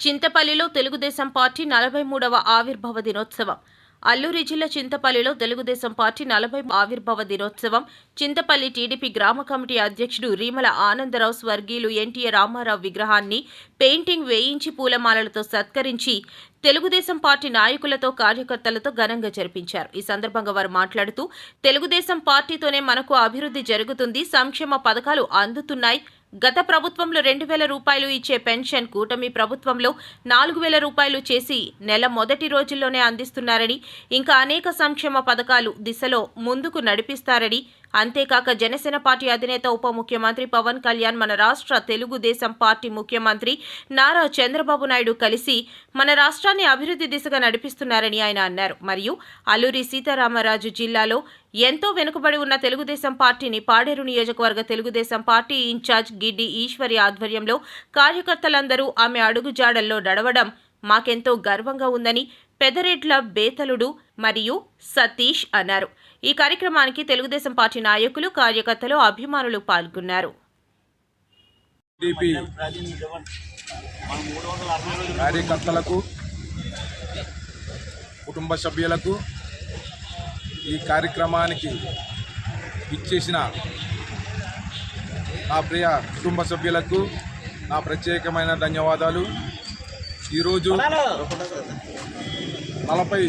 చింతపల్లిలో Telugu Desam party నలభై మూడవ ఆవిర్భావ దినోత్సవం. అల్లూరి జిల్లా చింతపల్లిలో తెలుగుదేశం పార్టీ నలభై ఆవిర్భావ దినోత్సవం. చింతపల్లి టీడీపీ గ్రామ కమిటీ అధ్యక్షుడు రీమల ఆనందరావు స్వర్గీయులు ఎన్టీఏ రామారావు విగ్రహాన్ని పెయింటింగ్ వేయించి పూలమాలలతో సత్కరించి తెలుగుదేశం పార్టీ నాయకులతో కార్యకర్తలతో ఘనంగా జరిపించారు. ఈ సందర్భంగా వారు మాట్లాడుతూ తెలుగుదేశం పార్టీతోనే మనకు అభివృద్ధి జరుగుతుంది సంక్షేమ పథకాలు అందుతున్నాయి గత ప్రభుత్వంలో రెండు వేల రూపాయలు ఇచ్చే పెన్షన్ కూటమి ప్రభుత్వంలో నాలుగు వేల రూపాయలు చేసి నెల మొదటి రోజుల్లోనే అందిస్తున్నారని ఇంకా అనేక సంక్షేమ పథకాలు దిశలో ముందుకు నడిపిస్తారని అంతేకాక జనసేన పార్టీ అధినేత ఉప ముఖ్యమంత్రి పవన్ కళ్యాణ్ మన రాష్ట్ర తెలుగుదేశం పార్టీ ముఖ్యమంత్రి నారా చంద్రబాబు నాయుడు కలిసి మన రాష్ట్రాన్ని అభివృద్ధి దిశగా నడిపిస్తున్నారని ఆయన అన్నారు. మరియు అల్లూరి సీతారామరాజు జిల్లాలో ఎంతో వెనుకబడి ఉన్న తెలుగుదేశం పార్టీని పాడేరు నియోజకవర్గ తెలుగుదేశం పార్టీ ఇన్ఛార్జ్ గిడ్డి ఈశ్వరి ఆధ్వర్యంలో కార్యకర్తలందరూ ఆమె అడుగుజాడల్లో నడవడం మాకెంతో గర్వంగా ఉందని పెదరెడ్ల బేతలుడు మరియు సతీష్ అన్నారు. ఈ కార్యక్రమానికి తెలుగుదేశం పార్టీ నాయకులు కార్యకర్తలు అభిమానులు పాల్గొన్నారు. కార్యకర్తలకు కుటుంబ సభ్యులకు ఈ కార్యక్రమానికి ఇచ్చేసిన నా ప్రియ కుటుంబ సభ్యులకు నా ప్రత్యేకమైన ధన్యవాదాలు. ఈరోజు నలభై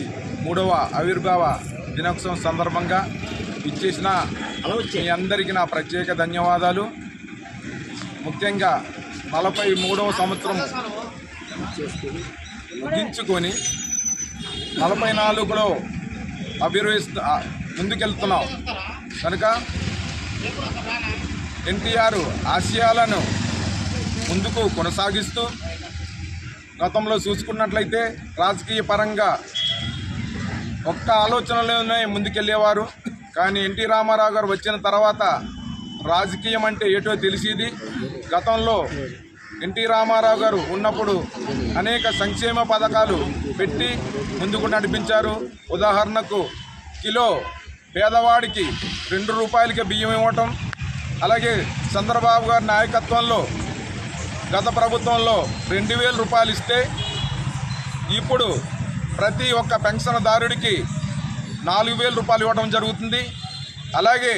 మూడవ ఆవిర్భావ దినోత్సవం సందర్భంగా ఇచ్చేసిన మీ అందరికీ నా ప్రత్యేక ధన్యవాదాలు. ముఖ్యంగా నలభై మూడవ సంవత్సరం ముగించుకొని నలభై నాలుగులో అభిర్వహిస్తూ ముందుకెళ్తున్నాం. కనుక ఎన్టీఆర్ ఆశయాలను ముందుకు కొనసాగిస్తూ గతంలో చూసుకున్నట్లయితే రాజకీయ పరంగా ఒక్క ఆలోచనలోనే ముందుకెళ్ళేవారు. కానీ ఎన్టీ రామారావు గారు వచ్చిన తర్వాత రాజకీయం అంటే ఏటో తెలిసేది. గతంలో ఎన్టీ రామారావు గారు ఉన్నప్పుడు అనేక సంక్షేమ పథకాలు పెట్టి ముందుకు నడిపించారు. ఉదాహరణకు కిలో పేదవాడికి రెండు రూపాయలకి బియ్యం ఇవ్వటం అలాగే చంద్రబాబు గారి నాయకత్వంలో గత ప్రభుత్వంలో రెండు వేల రూపాయలు ఇస్తే ఇప్పుడు ప్రతి ఒక్క పెన్షన్దారుడికి నాలుగు వేల రూపాయలు ఇవ్వడం జరుగుతుంది. అలాగే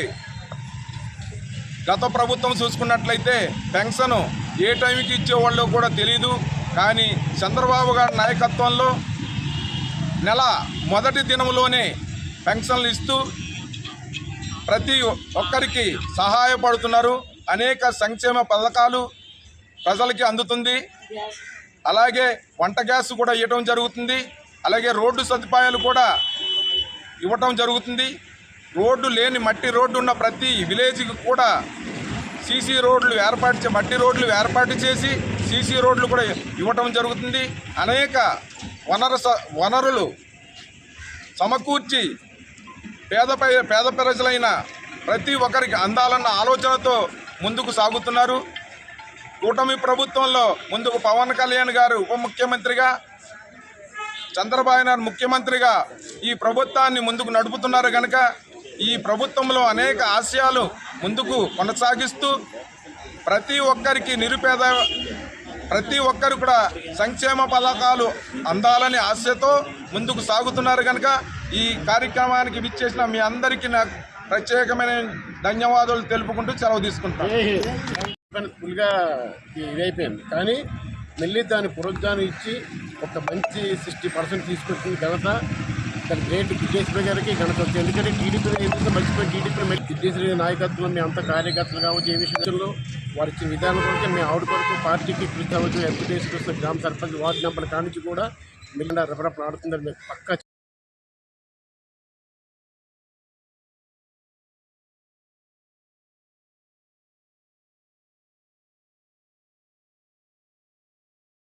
గత ప్రభుత్వం చూసుకున్నట్లయితే పెన్షన్ ఏ టైంకి ఇచ్చేవాళ్ళో కూడా తెలియదు కానీ చంద్రబాబు గారి నాయకత్వంలో నెల మొదటి దినంలోనే పెన్షన్లు ఇస్తూ ప్రతి ఒక్కరికి సహాయపడుతున్నారు. అనేక సంక్షేమ పథకాలు ప్రజలకి అందుతుంది. అలాగే వంట గ్యాస్ కూడా ఇవ్వటం జరుగుతుంది. అలాగే రోడ్డు సదుపాయాలు కూడా ఇవ్వటం జరుగుతుంది. రోడ్డు లేని మట్టి రోడ్డు ఉన్న ప్రతి విలేజ్కి కూడా సీసీ రోడ్లు ఏర్పాటు చే మట్టి రోడ్లు ఏర్పాటు చేసి సీసీ రోడ్లు కూడా ఇవ్వటం జరుగుతుంది. అనేక వనరు స- వనరులు సమకూర్చి పేద పేద ప్రజలైన ప్రతి ఒక్కరికి అందాలన్న ఆలోచనతో ముందుకు సాగుతున్నారు. కూటమి ప్రభుత్వంలో ముందుకు పవన్ కళ్యాణ్ గారు ఉప ముఖ్యమంత్రిగా చంద్రబాబు నాయుడు ముఖ్యమంత్రిగా ఈ ప్రభుత్వాన్ని ముందుకు నడుపుతున్నారు కనుక ఈ ప్రభుత్వంలో అనేక ఆశయాలు ముందుకు కొనసాగిస్తూ ప్రతి ఒక్కరికి నిరుపేద ప్రతి ఒక్కరు కూడా సంక్షేమ పథకాలు అందాలని ఆశతో ముందుకు సాగుతున్నారు కనుక ఈ కార్యక్రమానికి విచ్చేసిన మీ అందరికీ నాకు ప్రత్యేకమైన ధన్యవాదాలు తెలుపుకుంటూ సెలవు తీసుకుంటాను ఫుల్గా ఇదైపోయింది కానీ మళ్ళీ దాని పునరుద్ధానం ఇచ్చి ఒక మంచి సిక్స్టీ పర్సెంట్ తీసుకొచ్చిన ఘనత. దాని గ్రేట్ సిద్ధేశ్వరి గారికి ఘనత వచ్చింది ఎందుకంటే టీడీపీ ఎందుకంటే మర్చిపోయి టీడీపీ మళ్ళీ సిద్ధేశ్వరి గారి నాయకత్వం మేము అంత కార్యకర్తలు కావచ్చు ఏ విషయంలో వారి ఇచ్చిన విధానం కొరకు మేము ఆవిడ కొరకు పార్టీకి కృషి అవ్వచ్చు ఎంపీటీసీ గ్రామ సర్పంచ్ వార్డు నెంబర్ కానించి కూడా మిగిలిన రెఫరెన్స్ ఆడుతుందని మేము పక్కా